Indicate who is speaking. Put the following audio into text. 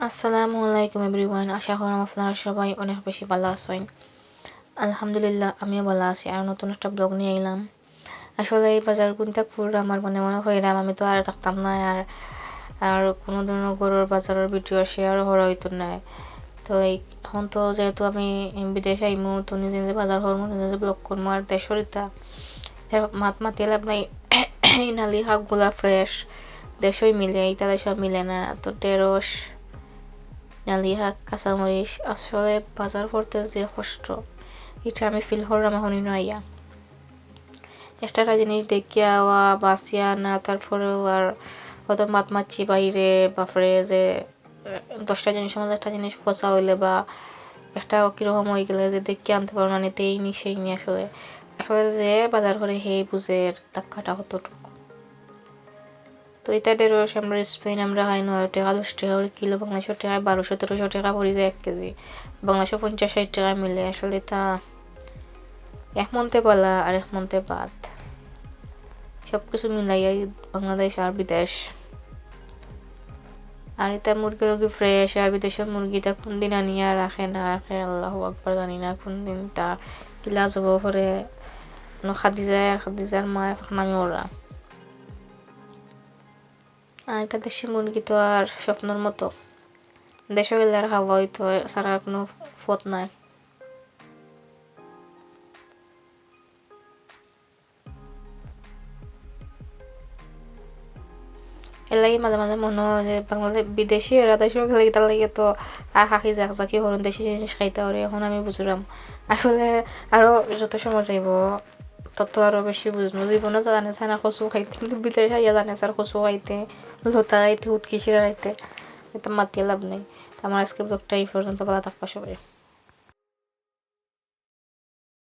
Speaker 1: আসসালামু আলাইকুম এভরিওয়ান, আশা করি আপনারা সবাই অনেক বেশি ভালো আছেন। আলহামদুলিল্লাহ, আমিও ভালো আছি আর নতুন একটা ব্লগ নিয়ে এলাম। আসলে এই বাজার কোনটা ঘুর আমার মনে মনে হইলাম আমি তো আর থাকতাম না আর আর কোনো ধরনের গরুর বাজারের ভিডিও শেয়ার করা হইতো না। তো এই, এখন তো যেহেতু আমি বিদেশে আইমু, তো নিজে নিজে বাজার করব, নিজে নিজে ব্লগ করব আর দেশের ইতা মাত মাতি লাভ নাই। এই নালি শাকগুলা ফ্রেশ দেশই মিলে এইটা দেশও মিলে না, তো ঢেঁড়স শাক কাঁচামরিচ আসলে বাজার করতে যে কষ্ট, এটা আমি ফিল করলাম এখন আইয়া একটা জিনিস দেখিয়া বা বাসিয়া না তারপরেও আর কত মাত মাছি বাইরে, বাপরে, যে দশটা জিনিসের মধ্যে একটা জিনিস পচা হইলে বা একটা কীরকম হয়ে গেলে যে দেখে আনতে পারো না নিতে এই নি সেই নি আসলে। আসলে যে বাজার করে সেই বুঝের ধাক্কাটা কতটুকু? তো এটা ঢেঁড়স আমরা স্পেন, আমরা খাই নয় টাকা, দশ টাকা করে কিলো বাংলাদেশের টাকা বারোশো তেরোশো টাকা পড়ে যায় এক কেজি। বাংলাদেশে পঞ্চাশ, ষাট টাকা মিলে। আসলে এটা এক মন্তে পালা আর এক মন্তে বাদ। সব কিছু মিলাইয়াই বাংলাদেশ আর বিদেশ। আর এটা মুরগি লোক ফ্রেশ আর বিদেশের মুরগিটা কোন দিন আনিয়া রাখে না রাখে, আল্লাহ আকবর জানি না কোন দিন তা কিলা যাব খাদি যায় আর খাদি যার মা নামি ওরা। আর এটা দেশি মুরগি তো আর স্বপ্নের মতো। দেশে গেলে আর খাওয়া হইতো সারা কোনো পথ নাই। এর লাগে মাঝে মাঝে মনে হয় যে বাংলাদেশ, বিদেশি এরা দেশে গেলে তার লাগে তো আখি জাক জাকি হরণ দেশি জিনিস খাইতে পারে, এখন আমি বুঝলাম আসলে আরও যত সময় যাইব তত আরও বেশি বুঝব জীবনে জানে না কচু খাইতে, কিন্তু বিদায় খাইয়া জানে স্যার কচু খাইতে লতা খাইতে শিরা খাইতে এটা মাতিয়ে লাভ নেই। আমার আজকে ব্লগটা এই পর্যন্ত ভালো থাকবা সবাই